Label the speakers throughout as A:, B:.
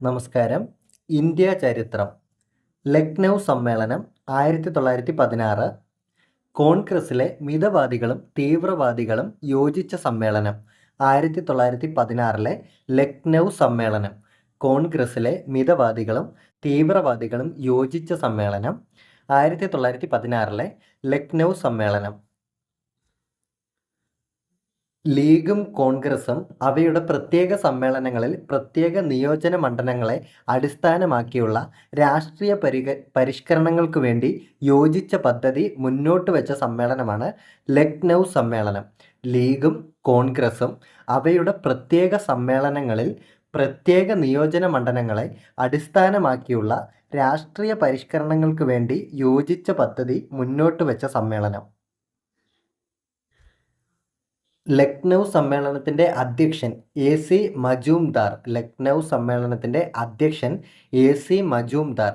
A: നമസ്കാരം. ഇന്ത്യ ചരിത്രം. ലക്നൗ സമ്മേളനം ആയിരത്തി തൊള്ളായിരത്തി പതിനാറ് കോൺഗ്രസിലെ മിതവാദികളും തീവ്രവാദികളും യോജിച്ച സമ്മേളനം ആയിരത്തി തൊള്ളായിരത്തി പതിനാറിലെ ലക്നൗ സമ്മേളനം. കോൺഗ്രസിലെ മിതവാദികളും തീവ്രവാദികളും യോജിച്ച സമ്മേളനം ആയിരത്തി തൊള്ളായിരത്തി പതിനാറിലെ ലക്നൗ സമ്മേളനം. ലീഗും കോൺഗ്രസും അവയുടെ പ്രത്യേക സമ്മേളനങ്ങളിൽ പ്രത്യേക നിയോജന മണ്ഡലങ്ങളെ അടിസ്ഥാനമാക്കിയുള്ള രാഷ്ട്രീയ പരിക പരിഷ്കരണങ്ങൾക്ക് വേണ്ടി യോജിച്ച പദ്ധതി മുന്നോട്ട് വെച്ച സമ്മേളനമാണ് ലക്നൗ സമ്മേളനം. ലീഗും കോൺഗ്രസും അവയുടെ പ്രത്യേക സമ്മേളനങ്ങളിൽ പ്രത്യേക നിയോജന മണ്ഡലങ്ങളെ അടിസ്ഥാനമാക്കിയുള്ള രാഷ്ട്രീയ പരിഷ്കരണങ്ങൾക്ക് വേണ്ടി യോജിച്ച പദ്ധതി മുന്നോട്ട് വെച്ച സമ്മേളനം. ലക്നൗ സമ്മേളനത്തിന്റെ അധ്യക്ഷൻ എ സി മജൂംദാർ. ലക്നൗ സമ്മേളനത്തിന്റെ അധ്യക്ഷൻ എ സി മജൂംദാർ.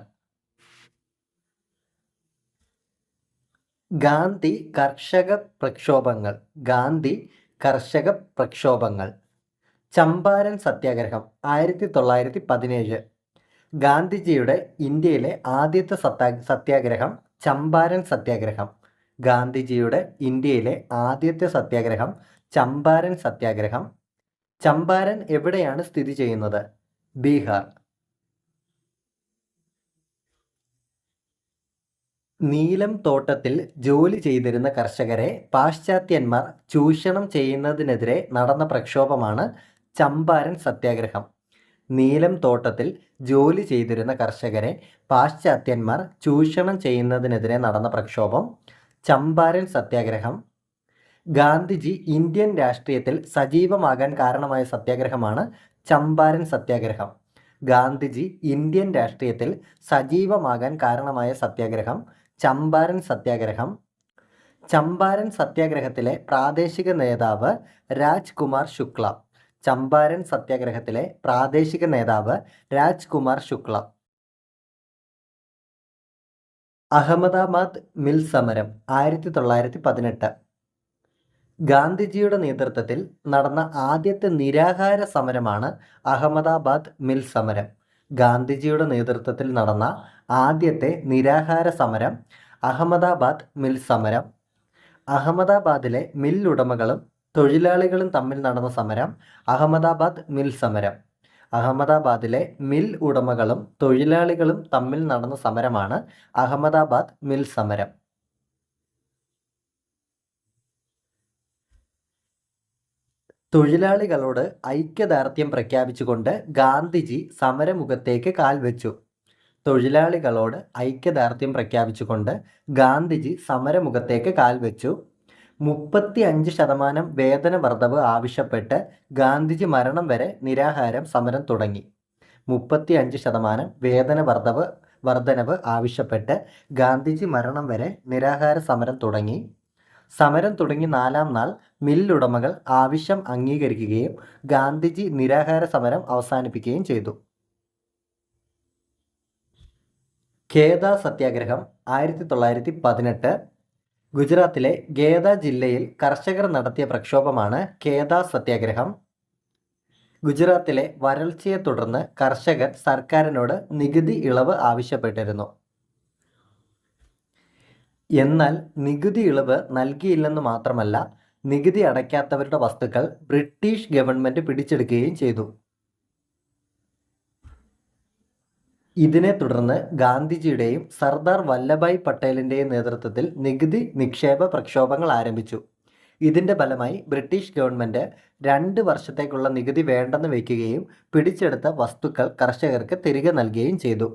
A: ഗാന്ധി കർഷക പ്രക്ഷോഭങ്ങൾ. ഗാന്ധി കർഷക പ്രക്ഷോഭങ്ങൾ. ചമ്പാരൻ സത്യാഗ്രഹം ആയിരത്തി തൊള്ളായിരത്തി പതിനേഴ് ഗാന്ധിജിയുടെ ഇന്ത്യയിലെ ആദ്യത്തെ സത്യാ സത്യാഗ്രഹം ചമ്പാരൻ സത്യാഗ്രഹം. ഗാന്ധിജിയുടെ ഇന്ത്യയിലെ ആദ്യത്തെ സത്യാഗ്രഹം ചമ്പാരൻ സത്യാഗ്രഹം. ചമ്പാരൻ എവിടെയാണ് സ്ഥിതി ചെയ്യുന്നത്? ബീഹാർ. നീലം തോട്ടത്തിൽ ജോലി ചെയ്തിരുന്ന കർഷകരെ പാശ്ചാത്യന്മാർ ചൂഷണം ചെയ്യുന്നതിനെതിരെ നടന്ന പ്രക്ഷോഭമാണ് ചമ്പാരൻ സത്യാഗ്രഹം. നീലം തോട്ടത്തിൽ ജോലി ചെയ്തിരുന്ന കർഷകരെ പാശ്ചാത്യന്മാർ ചൂഷണം ചെയ്യുന്നതിനെതിരെ നടന്ന പ്രക്ഷോഭം. ചമ്പാരൻ സത്യാഗ്രഹം. ഗാന്ധിജി ഇന്ത്യൻ രാഷ്ട്രീയത്തിൽ സജീവമാകാൻ കാരണമായ സത്യാഗ്രഹമാണ് ചമ്പാരൻ സത്യാഗ്രഹം. ഗാന്ധിജി ഇന്ത്യൻ രാഷ്ട്രീയത്തിൽ സജീവമാകാൻ കാരണമായ സത്യാഗ്രഹം ചമ്പാരൻ സത്യാഗ്രഹം. ചമ്പാരൻ സത്യാഗ്രഹത്തിലെ പ്രാദേശിക നേതാവ് രാജ്കുമാർ ശുക്ല. ചമ്പാരൻ സത്യാഗ്രഹത്തിലെ പ്രാദേശിക നേതാവ് രാജ്കുമാർ ശുക്ല. അഹമ്മദാബാദ് മിൽ സമരം ആയിരത്തി തൊള്ളായിരത്തി പതിനെട്ട്. ഗാന്ധിജിയുടെ നേതൃത്വത്തിൽ നടന്ന ആദ്യത്തെ നിരാഹാര സമരമാണ് അഹമ്മദാബാദ് മിൽ സമരം. ഗാന്ധിജിയുടെ നേതൃത്വത്തിൽ നടന്ന ആദ്യത്തെ നിരാഹാര സമരം അഹമ്മദാബാദ് മിൽ സമരം. അഹമ്മദാബാദിലെ മിൽ ഉടമകളും തൊഴിലാളികളും തമ്മിൽ നടന്ന സമരം അഹമ്മദാബാദ് മിൽ സമരം. അഹമ്മദാബാദിലെ മിൽ ഉടമകളും തൊഴിലാളികളും തമ്മിൽ നടന്ന സമരമാണ് അഹമ്മദാബാദ് മിൽ സമരം. തൊഴിലാളികളോട് ഐക്യദാർഢ്യം പ്രഖ്യാപിച്ചുകൊണ്ട് ഗാന്ധിജി സമരമുഖത്തേക്ക് കാൽ വെച്ചു. തൊഴിലാളികളോട് ഐക്യദാർഢ്യം പ്രഖ്യാപിച്ചുകൊണ്ട് ഗാന്ധിജി സമരമുഖത്തേക്ക് കാൽവെച്ചു മുപ്പത്തി അഞ്ച് ശതമാനം വേതന വർധവ് ആവശ്യപ്പെട്ട് ഗാന്ധിജി മരണം വരെ നിരാഹാരം സമരം തുടങ്ങി. മുപ്പത്തി അഞ്ച് ശതമാനം വേതന വർധവ് വർധനവ് ആവശ്യപ്പെട്ട് ഗാന്ധിജി മരണം വരെ നിരാഹാര സമരം തുടങ്ങി. സമരം തുടങ്ങി നാലാം നാൾ മില്ലുടമകൾ ആവശ്യം അംഗീകരിക്കുകയും ഗാന്ധിജി നിരാഹാര സമരം അവസാനിപ്പിക്കുകയും ചെയ്തു. ഖേദ സത്യാഗ്രഹം ആയിരത്തി തൊള്ളായിരത്തി പതിനെട്ട് ഗുജറാത്തിലെ ഖേദ ജില്ലയിൽ കർഷകർ നടത്തിയ പ്രക്ഷോഭമാണ് ഖേദ സത്യാഗ്രഹം. ഗുജറാത്തിലെ വരൾച്ചയെ തുടർന്ന് കർഷകർ സർക്കാരിനോട് നികുതി ഇളവ് ആവശ്യപ്പെട്ടിരുന്നു. എന്നാൽ നികുതി ഇളവ് നൽകിയില്ലെന്ന് മാത്രമല്ല നികുതി അടയ്ക്കാത്തവരുടെ വസ്തുക്കൾ ബ്രിട്ടീഷ് ഗവൺമെന്റ് പിടിച്ചെടുക്കുകയും ചെയ്തു. ഇതിനെ തുടർന്ന് ഗാന്ധിജിയുടെയും സർദാർ വല്ലഭായ് പട്ടേലിന്റെയും നേതൃത്വത്തിൽ നികുതി നിക്ഷേപ പ്രക്ഷോഭങ്ങൾ ആരംഭിച്ചു. ഇതിന്റെ ഫലമായി ബ്രിട്ടീഷ് ഗവൺമെന്റ് രണ്ട് വർഷത്തേക്കുള്ള നികുതി വേണ്ടെന്ന് വയ്ക്കുകയും പിടിച്ചെടുത്ത വസ്തുക്കൾ കർഷകർക്ക് തിരികെ നൽകുകയും ചെയ്തു.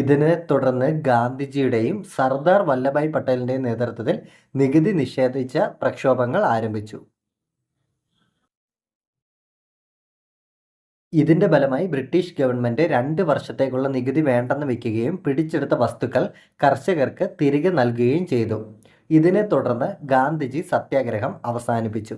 A: ഇതിനെ തുടർന്ന് ഗാന്ധിജിയുടെയും സർദാർ വല്ലഭായ് പട്ടേലിന്റെയും നേതൃത്വത്തിൽ നികുതി നിഷേധിച്ച പ്രക്ഷോഭങ്ങൾ ആരംഭിച്ചു. ഇതിന്റെ ഫലമായി ബ്രിട്ടീഷ് ഗവൺമെന്റ് രണ്ട് വർഷത്തേക്കുള്ള നികുതി വേണ്ടെന്ന് വയ്ക്കുകയും പിടിച്ചെടുത്ത വസ്തുക്കൾ കർഷകർക്ക് തിരികെ നൽകുകയും ചെയ്തു. ഇതിനെ തുടർന്ന് ഗാന്ധിജി സത്യാഗ്രഹം അവസാനിപ്പിച്ചു.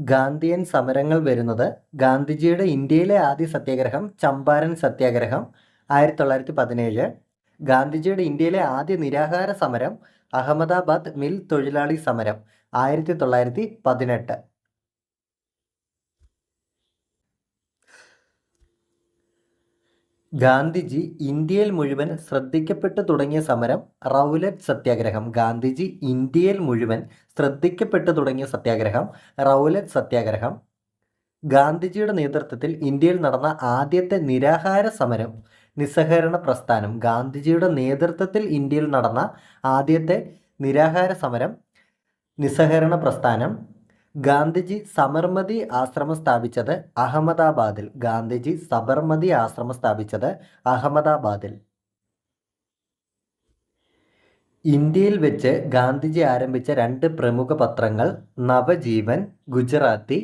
A: ഗാന്ധിയൻ സമരങ്ങൾ വരുന്നത് ഗാന്ധിജിയുടെ ഇന്ത്യയിലെ ആദ്യ സത്യാഗ്രഹം ചമ്പാരൻ സത്യാഗ്രഹം ആയിരത്തി തൊള്ളായിരത്തി പതിനേഴ് ഗാന്ധിജിയുടെ ഇന്ത്യയിലെ ആദ്യ നിരാഹാര സമരം അഹമ്മദാബാദ് മിൽ തൊഴിലാളി സമരം ആയിരത്തി തൊള്ളായിരത്തി പതിനെട്ട് ഗാന്ധിജി ഇന്ത്യയിൽ മുഴുവൻ ശ്രദ്ധിക്കപ്പെട്ടു തുടങ്ങിയ സമരം റൗലറ്റ് സത്യാഗ്രഹം. ഗാന്ധിജി ഇന്ത്യയിൽ മുഴുവൻ ശ്രദ്ധിക്കപ്പെട്ടു തുടങ്ങിയ സത്യാഗ്രഹം റൗലറ്റ് സത്യാഗ്രഹം. ഗാന്ധിജിയുടെ നേതൃത്വത്തിൽ ഇന്ത്യയിൽ നടന്ന ആദ്യത്തെ നിരാഹാര സമരം നിസ്സഹകരണ പ്രസ്ഥാനം. ഗാന്ധിജിയുടെ നേതൃത്വത്തിൽ ഇന്ത്യയിൽ നടന്ന ആദ്യത്തെ നിരാഹാര സമരം നിസ്സഹകരണ പ്രസ്ഥാനം. ഗാന്ധിജി സബർമതി ആശ്രമം സ്ഥാപിച്ചത് അഹമ്മദാബാദിൽ. ഗാന്ധിജി സബർമതി ആശ്രമം സ്ഥാപിച്ചത് അഹമ്മദാബാദിൽ. ഇന്ത്യയിൽ വെച്ച് ഗാന്ധിജി ആരംഭിച്ച രണ്ട് പ്രമുഖ പത്രങ്ങൾ Navajivan Gujarati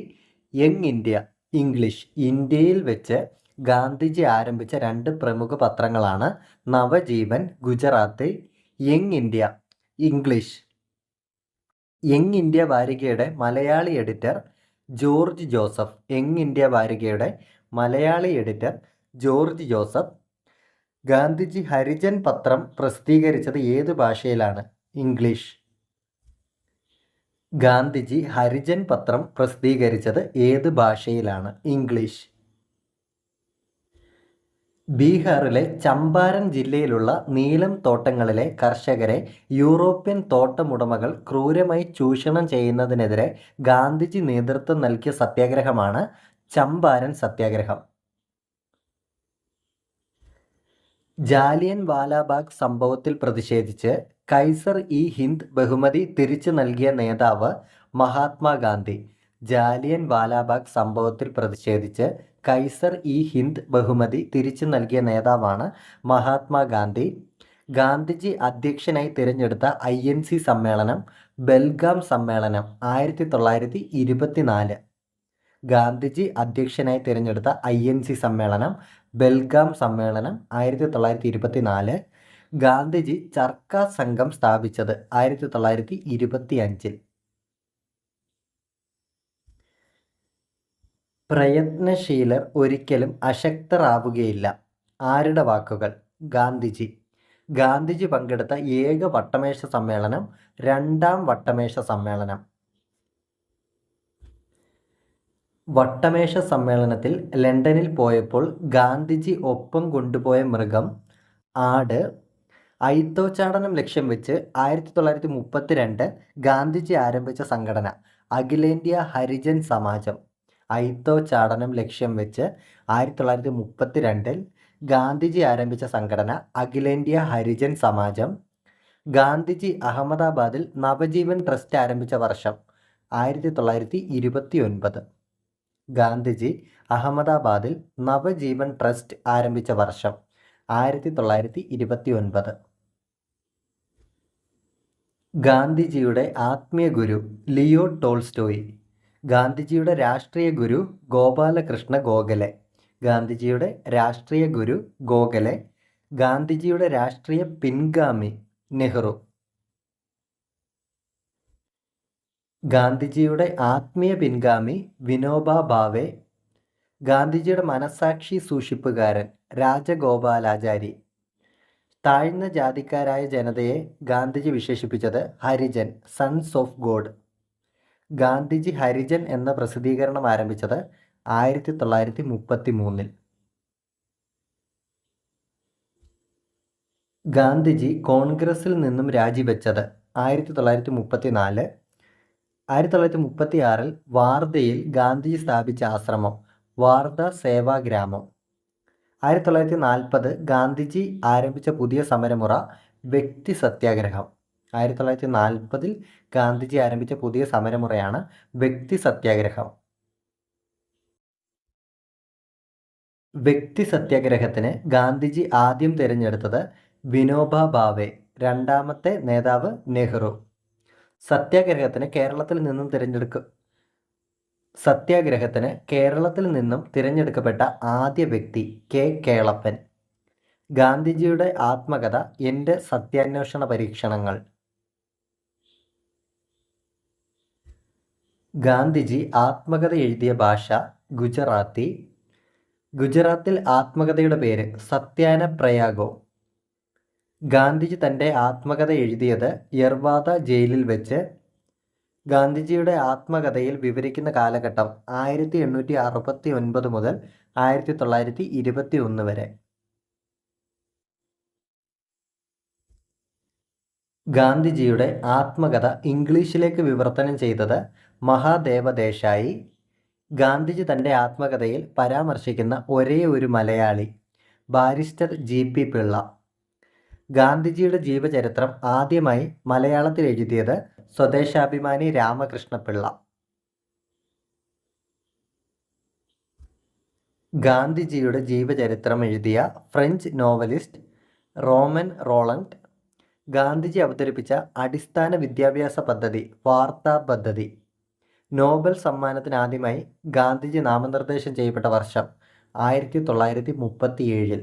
A: Young India English. ഇന്ത്യയിൽ വെച്ച് ഗാന്ധിജി ആരംഭിച്ച രണ്ട് പ്രമുഖ പത്രങ്ങളാണ് Navajivan Gujarati Young India English. Young India വാരികയുടെ Malayali editor George Joseph. Young India വാരികയുടെ Malayali editor George Joseph. Gandhiji Harijan പത്രം പ്രസിദ്ധീകരിച്ചത് ഏത് ഭാഷയിലാണ്? ഇംഗ്ലീഷ്. ഗാന്ധിജി ഹരിജൻ പത്രം പ്രസിദ്ധീകരിച്ചത് ഏത് ഭാഷയിലാണ്? ഇംഗ്ലീഷ്. ബീഹാറിലെ ചമ്പാരൻ ജില്ലയിലുള്ള നീലം തോട്ടങ്ങളിലെ കർഷകരെ യൂറോപ്യൻ തോട്ടമുടമകൾ ക്രൂരമായി ചൂഷണം ചെയ്യുന്നതിനെതിരെ ഗാന്ധിജി നേതൃത്വം നൽകിയ സത്യാഗ്രഹമാണ് ചമ്പാരൻ സത്യാഗ്രഹം. ജാലിയൻ വാലാബാഗ് സംഭവത്തിൽ പ്രതിഷേധിച്ച് കൈസർ ഇ ഹിന്ദ് ബഹുമതി തിരിച്ചു നൽകിയ നേതാവ് മഹാത്മാഗാന്ധി. ജാലിയൻ വാലാബാഗ് സംഭവത്തിൽ പ്രതിഷേധിച്ച് കൈസർ ഇ ഹിന്ദ് ബഹുമതി തിരിച്ചു നൽകിയ നേതാവാണ് മഹാത്മാഗാന്ധി. ഗാന്ധിജി അധ്യക്ഷനായി തിരഞ്ഞെടുത്ത ഐ എൻ സി സമ്മേളനം ബെൽഗാം സമ്മേളനം ആയിരത്തി തൊള്ളായിരത്തി ഇരുപത്തിനാല് ഗാന്ധിജി അധ്യക്ഷനായി തിരഞ്ഞെടുത്ത ഐ എൻ സി സമ്മേളനം ബെൽഗാം സമ്മേളനം ആയിരത്തി തൊള്ളായിരത്തി ഇരുപത്തിനാല് ഗാന്ധിജി ചർക്ക സംഘം സ്ഥാപിച്ചത് ആയിരത്തി തൊള്ളായിരത്തി ഇരുപത്തി അഞ്ചിൽ പ്രയത്നശീലർ ഒരിക്കലും അശക്തരാവുകയില്ല. ആരുടെ വാക്കുകൾ? ഗാന്ധിജി. ഗാന്ധിജി പങ്കെടുത്ത ഏക വട്ടമേശ സമ്മേളനം രണ്ടാം വട്ടമേശ സമ്മേളനം. വട്ടമേശ സമ്മേളനത്തിൽ ലണ്ടനിൽ പോയപ്പോൾ ഗാന്ധിജി ഒപ്പം കൊണ്ടുപോയ മൃഗം ആട്. ഐത്തോച്ചാടനം ലക്ഷ്യം വെച്ച് ആയിരത്തി തൊള്ളായിരത്തി മുപ്പത്തിരണ്ട് ഗാന്ധിജി ആരംഭിച്ച സംഘടന അഖിലേന്ത്യാ ഹരിജൻ സമാജം. ഐത്തോച്ചാടനം ലക്ഷ്യം വെച്ച് ആയിരത്തി തൊള്ളായിരത്തി മുപ്പത്തി രണ്ടിൽ ഗാന്ധിജി ആരംഭിച്ച സംഘടന അഖിലേന്ത്യാ ഹരിജൻ സമാജം. ഗാന്ധിജി അഹമ്മദാബാദിൽ നവജീവൻ ട്രസ്റ്റ് ആരംഭിച്ച വർഷം ആയിരത്തി തൊള്ളായിരത്തി ഇരുപത്തി ഒൻപത് ഗാന്ധിജി അഹമ്മദാബാദിൽ നവജീവൻ ട്രസ്റ്റ് ആരംഭിച്ച വർഷം ആയിരത്തി തൊള്ളായിരത്തി ഇരുപത്തി ഒൻപത് ഗാന്ധിജിയുടെ ആത്മീയ ഗുരു ലിയോ ടോൾസ്റ്റോയി ഗാന്ധിജിയുടെ രാഷ്ട്രീയ ഗുരു ഗോപാലകൃഷ്ണ ഗോഖലെ. ഗാന്ധിജിയുടെ രാഷ്ട്രീയ ഗുരു ഗോഖലെ. ഗാന്ധിജിയുടെ രാഷ്ട്രീയ പിൻഗാമി നെഹ്റു. ഗാന്ധിജിയുടെ ആത്മീയ പിൻഗാമി വിനോബ ഭാവെ. ഗാന്ധിജിയുടെ മനസാക്ഷി സൂക്ഷിപ്പുകാരൻ രാജഗോപാലാചാരി. താഴ്ന്ന ജാതിക്കാരായ ജനതയെ ഗാന്ധിജി വിശേഷിപ്പിച്ചത് Harijan sons of God. Gandhiji Harijan എന്ന പ്രസിദ്ധീകരണം ആരംഭിച്ചത് ആയിരത്തി തൊള്ളായിരത്തി മുപ്പത്തി മൂന്നിൽ ഗാന്ധിജി കോൺഗ്രസിൽ നിന്നും രാജിവെച്ചത് ആയിരത്തി തൊള്ളായിരത്തി മുപ്പത്തി നാല് ആയിരത്തി തൊള്ളായിരത്തി മുപ്പത്തി ആറിൽ വാർധയിൽ ഗാന്ധിജി സ്ഥാപിച്ച ആശ്രമം വാർധ സേവാഗ്രാമം ആയിരത്തി തൊള്ളായിരത്തി നാൽപ്പത് ഗാന്ധിജി ആരംഭിച്ച പുതിയ സമരമുറ വ്യക്തി സത്യാഗ്രഹം. ആയിരത്തി തൊള്ളായിരത്തി നാൽപ്പതിൽ ഗാന്ധിജി ആരംഭിച്ച പുതിയ സമരമുറയാണ് വ്യക്തി സത്യാഗ്രഹം. വ്യക്തി സത്യാഗ്രഹത്തിന് ഗാന്ധിജി ആദ്യം തിരഞ്ഞെടുത്തത് വിനോബ ഭാവെ രണ്ടാമത്തെ നേതാവ് നെഹ്റു. സത്യാഗ്രഹത്തിന് കേരളത്തിൽ നിന്നും തിരഞ്ഞെടുക്ക സത്യാഗ്രഹത്തിന് കേരളത്തിൽ നിന്നും തിരഞ്ഞെടുക്കപ്പെട്ട ആദ്യ വ്യക്തി കെ. കേളപ്പൻ. ഗാന്ധിജിയുടെ ആത്മകഥ എന്റെ സത്യാന്വേഷണ പരീക്ഷണങ്ങൾ. ഗാന്ധിജി ആത്മകഥ എഴുതിയ ഭാഷ ഗുജറാത്തി. ഗുജറാത്തിൽ ആത്മകഥയുടെ പേര് സത്യാന പ്രയാഗോ. ഗാന്ധിജി തന്റെ ആത്മകഥ എഴുതിയത് യർവാദ ജയിലിൽ വെച്ച്. ഗാന്ധിജിയുടെ ആത്മകഥയിൽ വിവരിക്കുന്ന കാലഘട്ടം ആയിരത്തി എണ്ണൂറ്റി അറുപത്തി ഒൻപത് മുതൽ ആയിരത്തി തൊള്ളായിരത്തി ഇരുപത്തി ഒന്ന് വരെ. ഗാന്ധിജിയുടെ ആത്മകഥ ഇംഗ്ലീഷിലേക്ക് വിവർത്തനം ചെയ്തത് മഹാദേവ ദേശായി ഗാന്ധിജി തന്റെ ആത്മകഥയിൽ പരാമർശിക്കുന്ന ഒരേ ഒരു Malayali barrister G P Pillai. ഗാന്ധിജിയുടെ ജീവചരിത്രം ആദ്യമായി മലയാളത്തിൽ എഴുതിയത് സ്വദേശാഭിമാനി രാമകൃഷ്ണ പിള്ള. ഗാന്ധിജിയുടെ ജീവചരിത്രം എഴുതിയ French novelist Romain Rolland Gandhiji അവതരിപ്പിച്ച അടിസ്ഥാന വിദ്യാഭ്യാസ പദ്ധതി വാർത്താ പദ്ധതി. നോബൽ സമ്മാനത്തിന് ആദ്യമായി ഗാന്ധിജി നാമനിർദ്ദേശം ചെയ്യപ്പെട്ട വർഷം ആയിരത്തി തൊള്ളായിരത്തി മുപ്പത്തി ഏഴിൽ